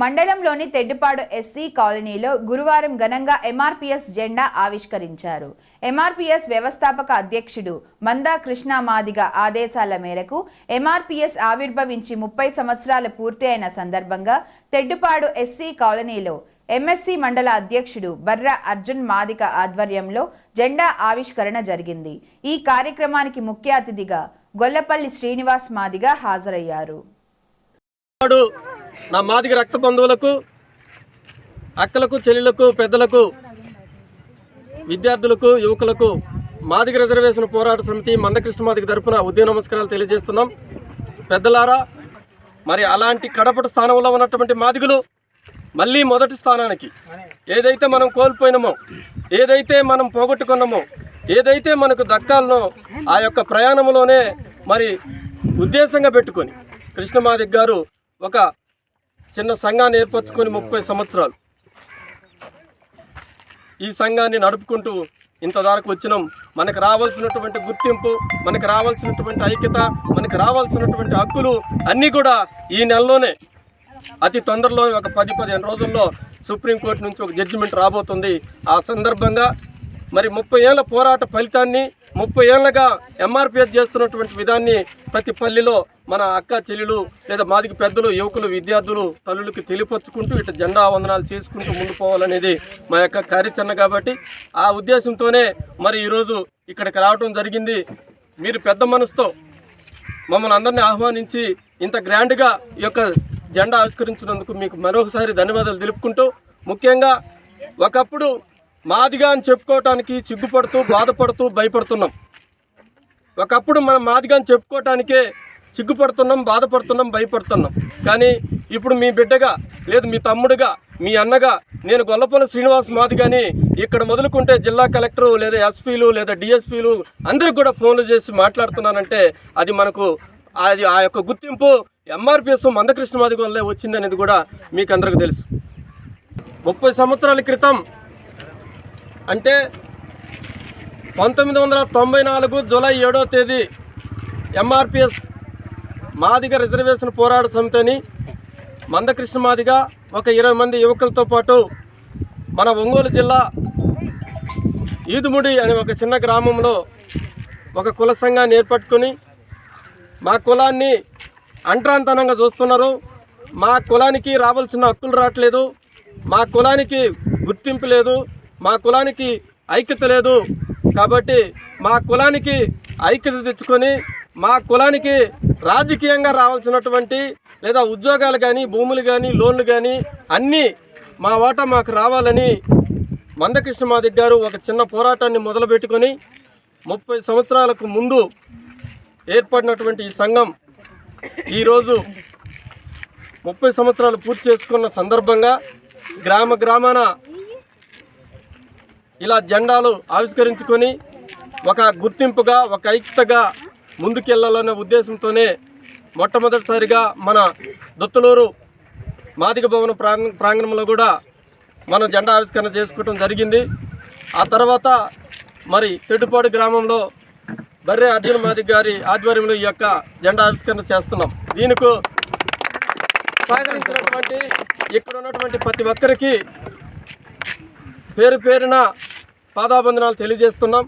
మండలంలోని తెడ్డుపాడు ఎస్సీ కాలనీలో గురువారం ఘనంగా ఎంఆర్పీఎస్ జెండా ఆవిష్కరించారు. ఎంఆర్పీఎస్ వ్యవస్థాపక అధ్యక్షుడు మందా కృష్ణ మాదిగ ఆదేశాల మేరకు ఎంఆర్పీఎస్ ఆవిర్భవించి ముప్పై సంవత్సరాలు పూర్తి అయిన సందర్భంగా తెడ్డుపాడు ఎస్సీ కాలనీలో ఎంఎస్సి మండల అధ్యక్షుడు బర్ర అర్జున్ మాదిక ఆధ్వర్యంలో జెండా ఆవిష్కరణ జరిగింది. ఈ కార్యక్రమానికి ముఖ్య అతిథిగా గొల్లపల్లి శ్రీనివాస్ మాదిగ హాజరయ్యారు. నా మాదిగ రక్త బంధువులకు అక్కలకు చెల్లెలకు పెద్దలకు విద్యార్థులకు యువకులకు మాదిగ రిజర్వేషన్ పోరాట సమితి మందకృష్ణ మాదిగ తరపున ఉదయ నమస్కారాలు తెలియజేస్తున్నాం. పెద్దలారా మరి అలాంటి కడపటి స్థానంలో ఉన్నటువంటి మాదిగులు మళ్ళీ మొదటి స్థానానికి ఏదైతే మనం కోల్పోయినామో ఏదైతే మనం పోగొట్టుకున్నామో ఏదైతే మనకు దక్కాలనో ఆ యొక్క ప్రయాణంలోనే మరి ఉద్దేశంగా పెట్టుకొని కృష్ణమాదిక్ గారు ఒక చిన్న సంఘాన్ని ఏర్పరచుకొని ముప్పై సంవత్సరాలు. ఈ సంఘాన్ని నడుపుకుంటూ ఇంత దారకు వచ్చినాం. మనకు రావాల్సినటువంటి గుర్తింపు మనకు రావాల్సినటువంటి ఐక్యత మనకు రావాల్సినటువంటి హక్కులు అన్నీ కూడా ఈ నెలలోనే అతి తొందరలో ఒక పది పదిహేను రోజుల్లో సుప్రీంకోర్టు నుంచి ఒక జడ్జిమెంట్ రాబోతుంది. ఆ సందర్భంగా మరి ముప్పై ఏళ్ళ పోరాట ఫలితాన్ని ముప్పై ఏళ్ళగా ఎంఆర్పిఎస్ చేస్తున్నటువంటి విధాన్ని ప్రతి పల్లెలో మన అక్క చెల్లెలు లేదా మాదికి పెద్దలు యువకులు విద్యార్థులు తల్లులకి తెలియపరుచుకుంటూ ఇట్లా జెండా వందనాలు చేసుకుంటూ ముందు పోవాలనేది మా యొక్క కార్యాచరణ కాబట్టి ఆ ఉద్దేశంతోనే మరి ఈరోజు ఇక్కడికి రావడం జరిగింది. మీరు పెద్ద మనసుతో మమ్మల్ని అందరినీ ఆహ్వానించి ఇంత గ్రాండ్గా ఈ యొక్క జెండా ఆవిష్కరించినందుకు మీకు మరొకసారి ధన్యవాదాలు తెలుపుకుంటూ ముఖ్యంగా ఒకప్పుడు మాదిగా అని చెప్పుకోవటానికి సిగ్గుపడుతూ బాధపడుతూ భయపడుతున్నాం. ఒకప్పుడు మనం మాదిగా అని చెప్పుకోవటానికే సిగ్గుపడుతున్నాం బాధపడుతున్నాం భయపడుతున్నాం. కానీ ఇప్పుడు మీ బిడ్డగా లేదు మీ తమ్ముడుగా మీ అన్నగా నేను గొల్లపల్లి శ్రీనివాస్ మాదిగాని ఇక్కడ మొదలుకుంటే జిల్లా కలెక్టరు లేదా ఎస్పీలు లేదా డిఎస్పీలు అందరికి కూడా ఫోన్లు చేసి మాట్లాడుతున్నానంటే అది మనకు అది ఆ యొక్క గుర్తింపు ఎంఆర్పిఎస్ మందకృష్ణ మాదిగ వల్లే వచ్చిందనేది కూడా మీకు అందరికీ తెలుసు. ముప్పై సంవత్సరాల క్రితం అంటే పంతొమ్మిది వందల తొంభై నాలుగు జూలై ఏడో తేదీ ఎంఆర్పిఎస్ మాదిగ రిజర్వేషన్ పోరాట సమితిని మందకృష్ణ మాదిగ ఒక ఇరవై మంది యువకులతో పాటు మన ఒంగోలు జిల్లా ఈదుముడి అనే ఒక చిన్న గ్రామంలో ఒక కుల సంఘాన్ని ఏర్పట్టుకుని మా కులాన్ని అంట్రాంతనంగా చూస్తున్నారు. మా కులానికి రావాల్సిన హక్కులు రావట్లేదు. మా కులానికి గుర్తింపు లేదు. మా కులానికి ఐక్యత లేదు కాబట్టి మా కులానికి ఐక్యత తెచ్చుకొని మా కులానికి రాజకీయంగా రావాల్సినటువంటి లేదా ఉద్యోగాలు కానీ భూములు కానీ లోన్లు కానీ అన్నీ మా వాటా మాకు రావాలని మందకృష్ణ మాదిక్ గారు ఒక చిన్న పోరాటాన్ని మొదలుపెట్టుకొని ముప్పై సంవత్సరాలకు ముందు ఏర్పడినటువంటి ఈ సంఘం ఈరోజు ముప్పై సంవత్సరాలు పూర్తి చేసుకున్న సందర్భంగా గ్రామ గ్రామాన ఇలా జెండాలు ఆవిష్కరించుకొని ఒక గుర్తింపుగా ఒక ఐక్యతగా ముందుకెళ్ళాలనే ఉద్దేశంతోనే మొట్టమొదటిసారిగా మన దొత్తులూరు మాదిక భవన ప్రాంగ ప్రాంగణంలో కూడా మనం జెండా ఆవిష్కరణ చేసుకోవడం జరిగింది. ఆ తర్వాత మరి తెడ్డుపాడు గ్రామంలో బర్రె అర్జున్ మాదిక్ గారి ఆధ్వర్యంలో ఈ యొక్క జెండా ఆవిష్కరణ చేస్తున్నాం. దీనికి సహకరించినటువంటి ఇక్కడ ఉన్నటువంటి ప్రతి ఒక్కరికి పేరు పేరున పాదాబంధనాలు తెలియజేస్తున్నాం.